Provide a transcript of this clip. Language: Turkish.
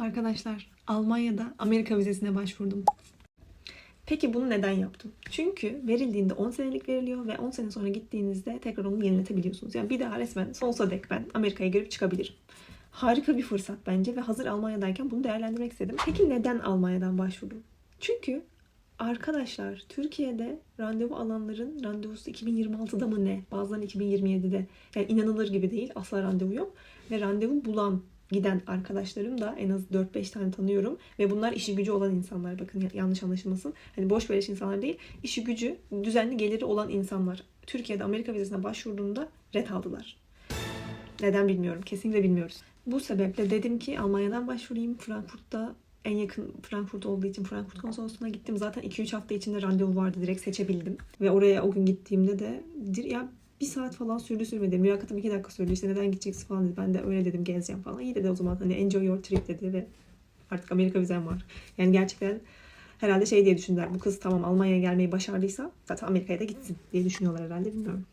Arkadaşlar Almanya'da Amerika vizesine başvurdum. Peki bunu neden yaptım? Çünkü verildiğinde 10 senelik veriliyor ve 10 sene sonra gittiğinizde tekrar onu yeniletebiliyorsunuz. Yani bir daha resmen sonsuza dek ben Amerika'ya girip çıkabilirim. Harika bir fırsat bence ve hazır Almanya'dayken bunu değerlendirmek istedim. Peki neden Almanya'dan başvurdum? Çünkü arkadaşlar Türkiye'de randevu alanların randevusu 2026'da mı ne? Bazılarının 2027'de. Yani inanılır gibi değil. Asla randevu yok. Ve randevu bulan giden arkadaşlarım da en az 4-5 tane tanıyorum. Ve bunlar işi gücü olan insanlar. Bakın ya- yanlış anlaşılmasın. Hani boş beleş insanlar değil. işi gücü, düzenli geliri olan insanlar. Türkiye'de Amerika vizesine başvurduğunda red aldılar. Neden bilmiyorum. Kesinlikle bilmiyoruz. Bu sebeple dedim ki Almanya'dan başvurayım. Frankfurt'ta en yakın Frankfurt olduğu için Frankfurt konsolosluğuna gittim. Zaten 2-3 hafta içinde randevu vardı. Direkt seçebildim. Ve oraya o gün gittiğimde de ya bir saat falan sürdü sürmedi. Mülakatım 2 dakika sürdü. İşte neden gideceksin falan dedi. Ben de öyle dedim gezeceğim falan. İyi dedi o zaman hani enjoy your trip dedi ve artık Amerika vizem var. Yani gerçekten herhalde şey diye düşündüler. Bu kız tamam Almanya'ya gelmeyi başardıysa zaten Amerika'ya da gitsin diye düşünüyorlar herhalde bilmiyorum.